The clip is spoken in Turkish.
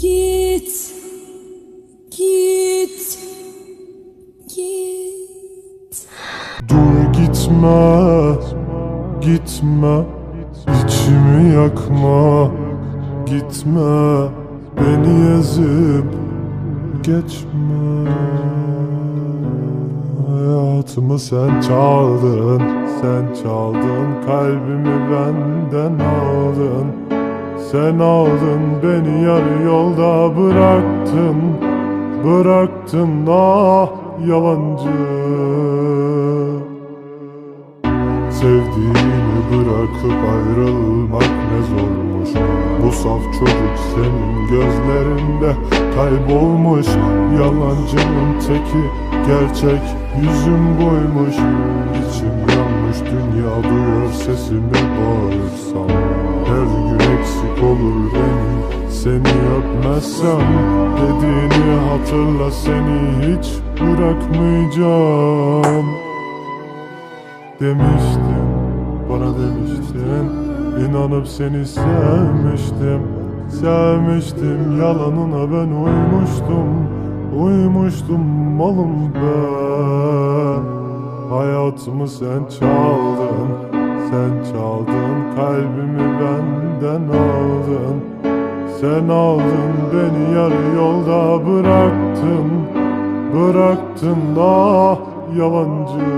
Git. Git. Git. Dur gitme, gitme. İçimi yakma. Gitme, beni ezip geçme. Hayatımı sen çaldın, sen çaldın. Kalbimi benden aldın Sen aldın beni yarı yolda bıraktın Bıraktın ah yalancı. Sevdiğini bırakıp ayrılmak ne zormuş? Bu saf çocuk senin gözlerinde kaybolmuş. Yalancının teki gerçek yüzüm buymuş İçim yanmış dünya duyuyor sesimi bağırsam Her olur benim seni öpmezsem Dediğini hatırla seni hiç bırakmayacağım. Demiştin, bana demiştin İnanıp seni sevmiştim. Sevmiştim, yalanına ben uymuştum. Uymuştum malım ben. Hayatımı sen çaldın Sen çaldın, kalbimi benden aldın. Sen aldın, beni yarı yolda bıraktın. Bıraktın ah yalancı